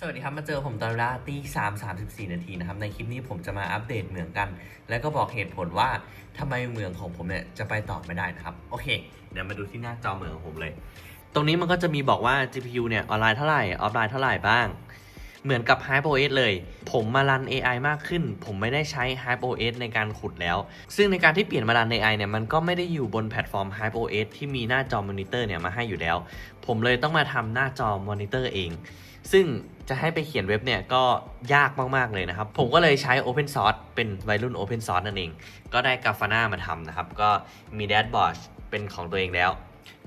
สวัสดีครับ มาเจอผมตอนเวลาตีสามสามสิบสี่นาทีนะครับ ในคลิปนี้ผมจะมาอัปเดตเหมืองกัน แล้วก็บอกเหตุผลว่าทำไมเหมืองของผมเนี่ยจะไปต่อไม่ได้นะครับ โอเคเดี๋ยวมาดูที่หน้าจอเหมืองของผมเลย ตรงนี้มันก็จะมีบอกว่า GPU เนี่ยออนไลน์เท่าไหร่ ออฟไลน์เท่าไหร่บ้าง เหมือนกับ Hype OS เลย ผมมารัน AI มากขึ้น ผมไม่ได้ใช้ Hype OS ในการขุดแล้ว ซึ่งในการที่เปลี่ยนมารัน AI เนี่ยมันก็ไม่ได้อยู่บนแพลตฟอร์ม Hype OS ที่มีหน้าจอมอนิเตอร์เนี่ยมาให้อยู่แล้ว ผมเลยต้องมาทำหน้าจอมอนิเตอร์เอง ซึ่งจะให้ไปเขียนเว็บเนี่ยก็ยากมาก ๆ เลยนะครับ ผมก็เลยใช้ Open Source เป็นวัยรุ่น Open Source นั่นเอง ก็ได้กาฟาน่ามาทำนะครับ ก็มีแดชบอร์ดเป็นของตัวเองแล้ว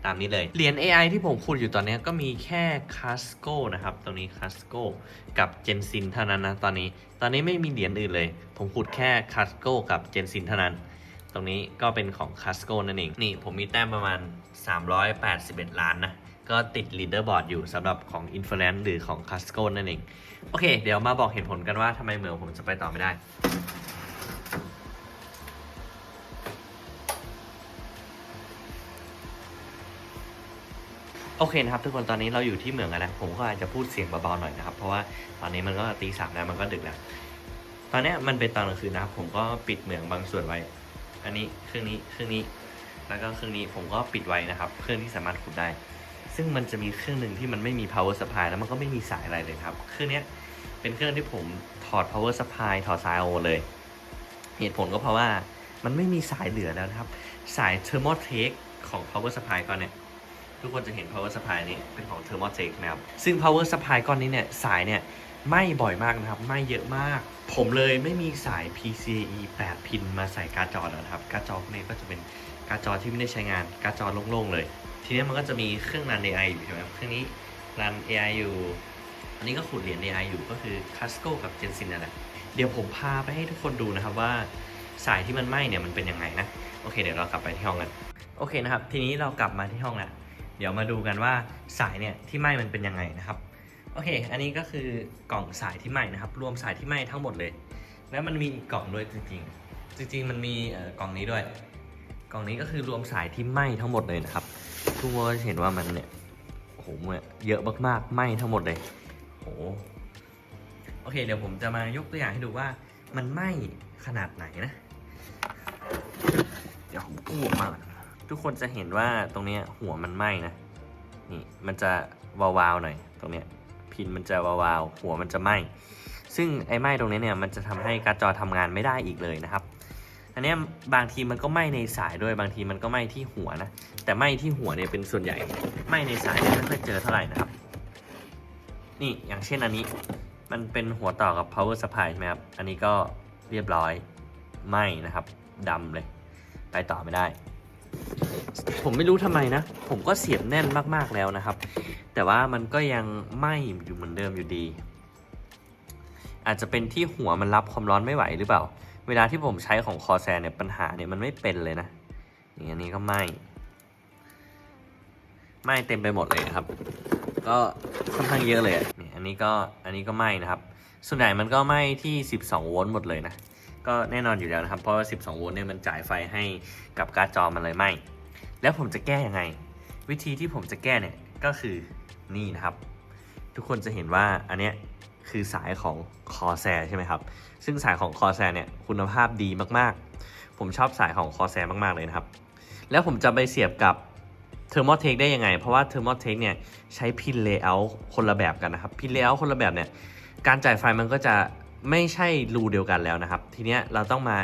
ตามนี้เลย เหรียญ AI ที่ผมขุดอยู่ตอนนี้ก็มีแค่ Casco นะครับตรงนี้ Casco กับ Gensin เท่านั้นนะ ตอนนี้ ตอนนี้ไม่มีเหรียญอื่นเลย ผมขุดแค่ Casco กับ Gensin เท่านั้น ตรงนี้ก็เป็นของ Casco นั่นเอง นี่ผมมีแต้มประมาณ 381 ล้านนะ ก็ติด leaderboard อยู่สำหรับของ i n f l u e n c e หรือของ Casco นั่นเอง โอเค เดี๋ยวมาบอกเหตุผลกันว่าทำไมเหมืองผมจะไปต่อไม่ได้ โอเคนะครับทุกคนตอนนี้เราอยู่ที่เหมืองกันนะผมก็อาจจะพูดเสียงเบาๆหน่อยนะครับ เพราะว่าตอนนี้มันก็ตีสามแล้วมันก็ดึกแล้ว ตอนนี้มันเป็นตอนกลางคืนนะครับผมก็ปิดเหมืองบางส่วนไว้ อันนี้เครื่องนี้เครื่องนี้ แล้วก็เครื่องนี้ผมก็ปิดไว้นะครับ เครื่องที่สามารถขุดได้ ซึ่งมันจะมีเครื่องหนึ่งที่มันไม่มี power supply แล้วมันก็ไม่มีสายอะไรเลยครับ เครื่องนี้เป็นเครื่องที่ผมถอด power supply ถอดสายออกเลย เหตุผลก็เพราะว่ามันไม่มีสายเหลือแล้วนะครับ สาย thermotech ของ power supply ก่อนเนี่ย ทุกคนจะเห็น power supply นี้เป็นของ thermotech นะครับซึ่ง power supply ก้อนนี้เนี่ยสายเนี่ยไหม่บ่อยมากนะครับไหม่เยอะมาก ผมเลยไม่มีสาย PCIe 8 พินมาใส่การ์ดจอแล้วนะครับการ์ดจอพวกนี้ก็จะเป็นการ์ดจอที่ไม่ได้ใช้งานการ์ดจอโล่งๆเลย ทีนี้มันก็จะมีเครื่องรัน AI อยู่ใช่ไหมครับเครื่องนี้รัน AI อยู่ อันนี้ก็ขุดเหรียญ AI อยู่ก็คือ Casco กับ Gensin นั่นแหละเดี๋ยวผมพาไปให้ทุกคนดูนะครับว่าสายที่มันไหม้เนี่ยมันเป็นยังไงนะโอเคเดี๋ยวเรากลับไปที่ห้องกันโอเคนะครับ ทีนี้เรากลับมาที่ห้องแล้ว เดี๋ยวมาดูกันว่าสายเนี่ยที่ไหม้มันเป็นยังไงนะครับ โอเค อันนี้ก็คือกล่องสายที่ไหม้นะครับ รวมสายที่ไหม้ทั้งหมดเลย แล้วมันมีอีกกล่องด้วยจริงๆ จริง ๆ มันมีกล่องนี้ด้วย กล่องนี้ก็คือรวมสายที่ไหม้ทั้งหมดเลยนะครับทุกคนก็จะเห็นว่ามันเนี่ยโอ้โหเนี่ยเยอะมากๆไหม้ทั้งหมดเลยโอ้โหโอเค เดี๋ยวผมจะมายกตัวอย่างให้ดูว่ามันไหม้ขนาดไหนนะ เดี๋ยวผมกู้ออกมาก่อน ทุกคนจะเห็นว่าตรงนี้หัวมันไหม้นะนี่มันจะวาวๆหน่อยตรงนี้พินมันจะวาวๆหัวมันจะไหม้ซึ่งไอ้ไหม้ตรงนี้เนี่ยมันจะทำให้การ์ดจอทำงานไม่ได้อีกเลยนะครับอันนี้บางทีมันก็ไหม้ในสายด้วยบางทีมันก็ไหม้ที่หัวนะแต่ไหม้ที่หัวเนี่ยเป็นส่วนใหญ่ไหม้ในสายเนี่ยไม่ค่อยเจอเท่าไหร่นะครับ นี่อย่างเช่นอันนี้มันเป็นหัวต่อกับ power supply ใช่ไหมครับอันนี้ก็เรียบร้อยไหม้นะครับดำเลย ไปต่อไม่ได้ ผมไม่รู้ทำไมนะ ผมก็เสียบแน่นมากๆแล้วนะครับ แต่ว่ามันก็ยังไหม้อยู่เหมือนเดิมอยู่ดี อาจจะเป็นที่หัวมันรับความร้อนไม่ไหวหรือเปล่า เวลาที่ผมใช้ของคอแซนเนี่ยปัญหาเนี่ยมันไม่เป็นเลยนะอย่างอันนี้ก็ไหม้ไหม้เต็มไปหมดเลยนะครับ ก็ค่อนข้างเยอะเลยอะนี่อันนี้ก็อันนี้ก็ไหม้นะครับ ส่วนใหญ่มันก็ไหม้ที่ 12 โวลต์หมดเลยนะ ก็แน่นอนอยู่แล้วนะครับ เพราะว่า 12 โวลต์เนี่ยมันจ่ายไฟให้กับการ์ดจอมันเลยไหมแล้วผมจะแก้ยังไง วิธีที่ผมจะแก้เนี่ยก็คือนี่นะครับ ทุกคนจะเห็นว่าอันเนี้ยคือสายของคอแซใช่ไหมครับ ซึ่งสายของคอแซเนี่ยคุณภาพดีมากๆ ผมชอบสายของคอแซมากๆเลยนะครับ แล้วผมจะไปเสียบกับ t h e r m o t e c h ได้ยังไง เพราะว่า t h e r m o t e c h เนี่ยใช้พิน layout คนละแบบกันนะครับ พิน layout คนละแบบเนี่ย การจ่ายไฟมันก็จะ ไม่ใช่รูเดียวกันแล้วนะครับ ทีเนี้ยเราต้องมา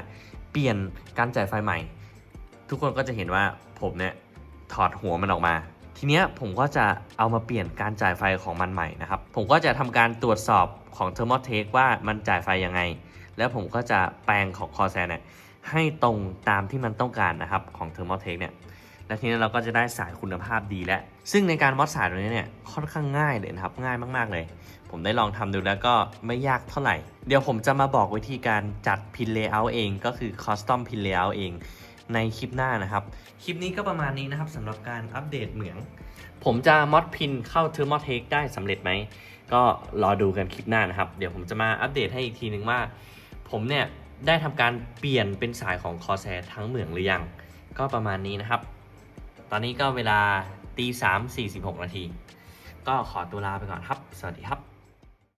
เปลี่ยนการจ่ายไฟใหม่ ทุกคนก็จะเห็นว่าผมเนี่ยถอดหัวมันออกมา ทีเนี้ยผมก็จะเอามาเปลี่ยนการจ่ายไฟของมันใหม่นะครับ ผมก็จะทำการตรวจสอบของ t h e r m o t e c h ว่ามันจ่ายไฟยังไง แล้วผมก็จะแปลงของคอแซนเนี่ย ให้ตรงตามที่มันต้องการนะครับของ t h e r m o t e c h เนี่ยและทีนี้เราก็จะได้สายคุณภาพดีแล้ว ซึ่งในการวัดสายตรงนี้เนี่ยค่อนข้างง่ายเลยนะครับ ง่ายมากๆเลย ผมได้ลองทำดูแล้วก็ไม่ยากเท่าไหร่ เดี๋ยวผมจะมาบอกวิธีการจัดพินเลเยอร์เองก็คือคอสตอมพินเลเยอร์เองในคลิปหน้านะครับ คลิปนี้ก็ประมาณนี้นะครับสำหรับการอัปเดตเหมือง ผมจะมอดพินเข้า t h e r m o t e c h ได้สำเร็จไหม ก็รอดูกันคลิปหน้านะครับ เดี๋ยวผมจะมาอัปเดตให้อีกทีนึงว่า ผมเนี่ย ได้ทำการเปลี่ยนเป็นสายของคอแซทั้งเหมืองหรือยัง ก็ประมาณนี้นะครับ ตอนนี้ก็เวลาตีสามสี่สิบหกนาที ก็ขอตัวลาไปก่อนครับ สวัสดีครับ